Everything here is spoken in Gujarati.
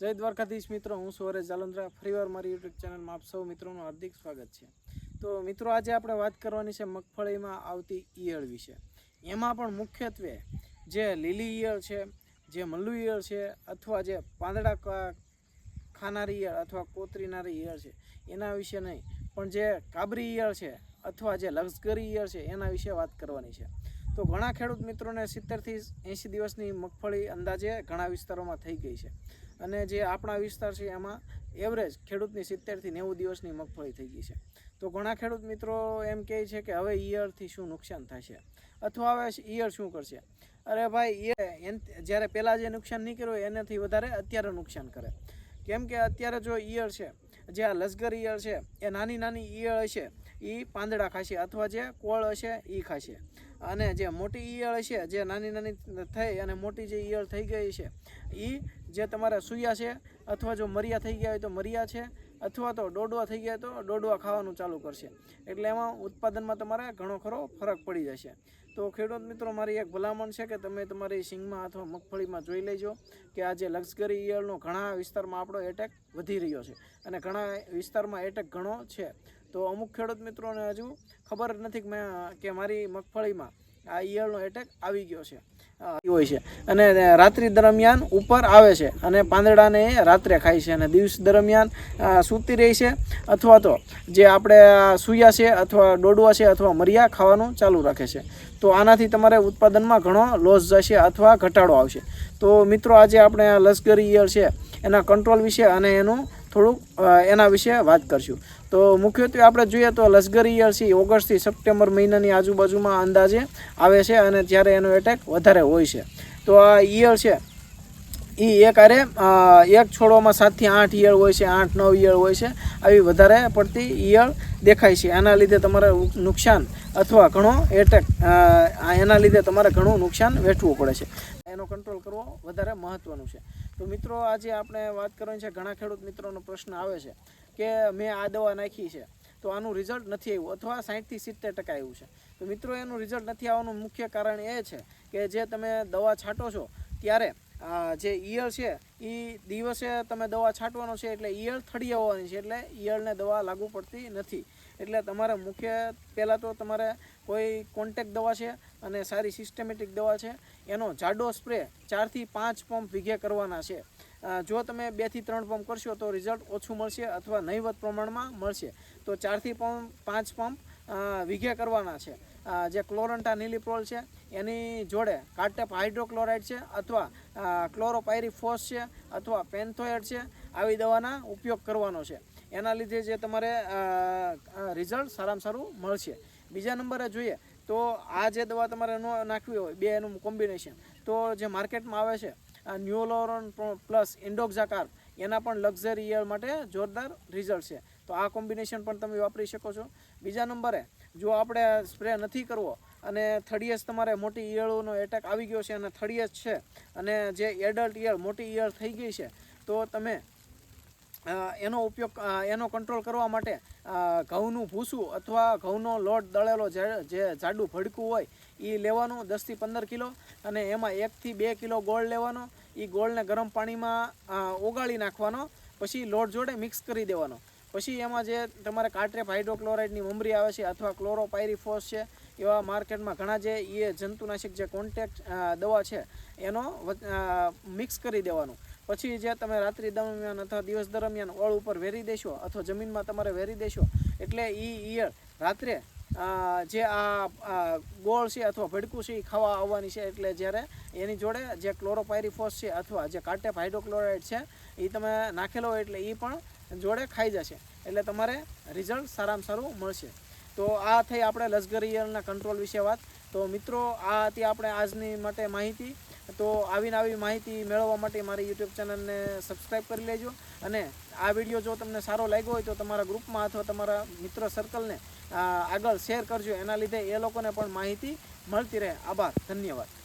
જય દ્વારકાધીશ મિત્રો, હું સુરેશ જાલંદ્રા. ફરીવાર મારી યુટ્યુબ ચેનલમાં આપ સૌ મિત્રોનું હાર્દિક સ્વાગત છે. તો મિત્રો, આજે આપણે વાત કરવાની છે મગફળીમાં આવતી ઈયળ વિશે. એમાં પણ મુખ્યત્વે જે લીલી ઈયળ છે, જે મલ્લુ ઈયળ છે, અથવા જે પાંદડા ખાનારી ઈયળ અથવા કોતરીનારી ઈયળ છે, એના વિશે નહીં. પણ જે કાબરી ઈયળ છે અથવા જે લશ્કરી ઈયળ છે, એના વિશે વાત કરવાની છે. તો ઘણા ખેડૂત મિત્રોને સિત્તેરથી એંશી દિવસની મગફળી અંદાજે ઘણા વિસ્તારોમાં થઈ ગઈ છે. અને જે આપણા વિસ્તાર છે એમાં એવરેજ ખેડૂતની સિત્તેરથી નેવું દિવસની મગફળી થઈ ગઈ છે. તો ઘણા ખેડૂત મિત્રો એમ કહે છે કે હવે ઈયળથી શું નુકસાન થશે? અથવા હવે ઈયળ શું કરશે? અરે ભાઈ, એ જ્યારે પહેલાં જે નુકસાન નહીં કર્યું એનાથી વધારે અત્યારે નુકસાન કરે. કેમ કે અત્યારે જો ઈયળ છે, જે આ લશ્કર ઈયળ છે, એ નાની નાની ઈયળ હશે એ પાંદડા ખાશે અથવા જે કોળ હશે એ ખાશે. અને જે મોટી ઈયળ હશે, જે નાની નાની થઈ અને મોટી જે ઈયળ થઈ ગઈ છે એ જે તમારા સૂયા છે અથવા જો મરિયા થઈ ગયા હોય તો મરિયા છે અથવા તો ડોડવા થઈ ગયા તો ડોડવા ખાવાનું ચાલુ કરશે. એટલે એમાં ઉત્પાદનમાં તમારે ઘણો ખરો ફરક પડી જશે. તો ખેડૂત મિત્રો, મારી એક ભલામણ છે કે તમે તમારી સિંગમાં અથવા મગફળીમાં જોઈ લેજો કે આ જે લક્ઝગરી ઈયળનો ઘણા વિસ્તારમાં આપણો એટેક વધી રહ્યો છે. અને ઘણા વિસ્તારમાં એટેક ઘણો છે. તો અમુક ખેડૂત મિત્રોને હજુ ખબર નથી કે મેં કે મારી મગફળીમાં આ ઈયળનો એટેક આવી ગયો છે. હોય છે. અને રાત્રિ દરમિયાન ઉપર આવે છે અને પાંદડાને એ રાત્રે ખાય છે અને દિવસ દરમિયાન સૂતી રહી છે અથવા તો જે આપણે સૂયા છે અથવા ડોડવા છે અથવા મરિયા ખાવાનું ચાલુ રાખે છે. તો આનાથી તમારે ઉત્પાદનમાં ઘણો લોસ જશે અથવા ઘટાડો આવશે. તો મિત્રો આજે આપણે લશ્કરી ઈયળ છે, એના કંટ્રોલ વિશે અને એનું થોડુંક એના વિશે વાત કરશું. તો મુખ્યત્વે આપણે જોઈએ તો લશ્કરી છે ઓગસ્ટથી સપ્ટેમ્બર મહિનાની આજુબાજુમાં અંદાજે આવે છે અને જ્યારે એનો એટેક વધારે હોય છે. તો આ ઈયળ છે. એ એક આરે એક છોડવામાં સાતથી આઠ ઈયળ હોય છે, આઠ નવ ઈયળ હોય છે. આવી વધારે પડતી ઈયળ દેખાય છે. એના લીધે તમારે નુકસાન અથવા ઘણો એટેક એના લીધે તમારે ઘણું નુકસાન વેઠવું પડે છે. એનો કંટ્રોલ કરવો વધારે મહત્ત્વનું છે. તો મિત્રો આજે આપણે વાત કરવાની છે, ઘણા ખેડૂત મિત્રોનો પ્રશ્ન આવે છે કે મેં આ દવા નાખી છે, તો આનું રિઝલ્ટ નથી આવ્યું અથવા સાહીઠથી સિત્તેર ટકા આવ્યું છે. તો મિત્રો, એનું રિઝલ્ટ નથી આવવાનું મુખ્ય કારણ એ છે કે જે તમે દવા છાંટો છો, ત્યારે જે ઈયળ છે એ દિવસે તમે દવા છાંટવાનો છે એટલે ઈયળ થડી આવવાની છે એટલે ઈયળને દવા લાગુ પડતી નથી. એટલે તમારે મુખ્ય પહેલાં તો તમારે કોઈ કોન્ટેક દવા છે અને સારી સિસ્ટમેટિક દવા છે, એનો જાડો સ્પ્રે ચારથી પાંચ પંપ વીઘે કરવાના છે. જો તમે બેથી ત્રણ પંપ કરશો તો રિઝલ્ટ ઓછું મળશે અથવા નહીવત પ્રમાણમાં મળશે. તો ચારથી પંપ પાંચ પંપ વીઘે કરવાના છે. જે ક્લોરન્ટા નીલીપ્રોલ છે, એની જોડે કાર્ટેપ હાઇડ્રોક્લોરાઇડ છે અથવા ક્લોરોપાયરીફોસ છે અથવા પેન્થોએડ છે, આવી દવાના ઉપયોગ કરવાનો છે. એના લીધે જે તમારે રિઝલ્ટ સારામાં સારું મળશે. બીજા નંબરે જોઈએ તો આ જે દવા તમારે ન નાખવી હોય, બે એનું કોમ્બિનેશન, તો જે માર્કેટમાં આવે છે ન્યુલોરોન પ્લસ ઇન્ડોક્ઝાકાર, એના પણ લક્ઝરી ઇયર માટે જોરદાર રિઝલ્ટ છે. તો આ કોમ્બિનેશન પણ તમે વાપરી શકો છો. બીજા નંબરે જો આપણે સ્પ્રે નથી કરવો અને થડિયસ તમારે મોટી ઈયળોનો એટેક આવી ગયો છે અને થર્ડિયસ છે અને જે એડલ્ટ ઈયળ મોટી ઈયળ થઈ ગઈ છે, તો તમે એનો ઉપયોગ એનો કંટ્રોલ કરવા માટે ઘઉંનું ભૂસું અથવા ઘઉંનો લોટ દળેલો જે જાડું ભડકું હોય એ લેવાનું દસથી પંદર કિલો અને એમાં એકથી બે કિલો ગોળ લેવાનો. એ ગોળને ગરમ પાણીમાં ઓગાળી નાખવાનો, પછી લોટ જોડે મિક્સ કરી દેવાનો. પછી એમાં જે તમારે કાર્ટ્રેપ હાઇડ્રોક્લોરાઇડની મમરી આવે છે અથવા ક્લોરોપાયરીફોસ છે, એવા માર્કેટમાં ઘણા જે એ જંતુનાશક જે કોન્ટેક્ટ દવા છે, એનો મિક્સ કરી દેવાનું. પછી જે તમે રાત્રિ દરમિયાન અથવા દિવસ દરમિયાન ઓળ ઉપર વેરી દેશો અથવા જમીનમાં તમારે વેરી દેશો, એટલે એ ઈયળ રાત્રે જે આ આ ગોળ છે અથવા ભડકું છે એ ખાવા આવવાની છે, એટલે જ્યારે એની જોડે જે ક્લોરોપાયરીફોસ છે અથવા જે કાર્ટેપ હાઇડ્રોક્લોરાઇડ છે એ તમે નાખેલો હોય એટલે એ પણ જોડે ખાઈ જશે. એટલે તમારે રિઝલ્ટ સારામાં સારું મળશે. તો આ થઈ આપણે લશ્કરી ઈયળના કંટ્રોલ વિશે વાત. તો મિત્રો, આ હતી આપણે આજની માટે માહિતી. તો આવીને આવી માહિતી મેળવવા માટે મારી યુટ્યુબ ચેનલને સબસ્ક્રાઈબ કરી લેજો. અને આ વીડિયો જો તમને સારો લાગ્યો હોય તો તમારા ગ્રુપમાં અથવા તમારા મિત્ર સર્કલને આગળ શેર કરજો. એના લીધે એ લોકોને પણ માહિતી મળતી રહે. આભાર. ધન્યવાદ.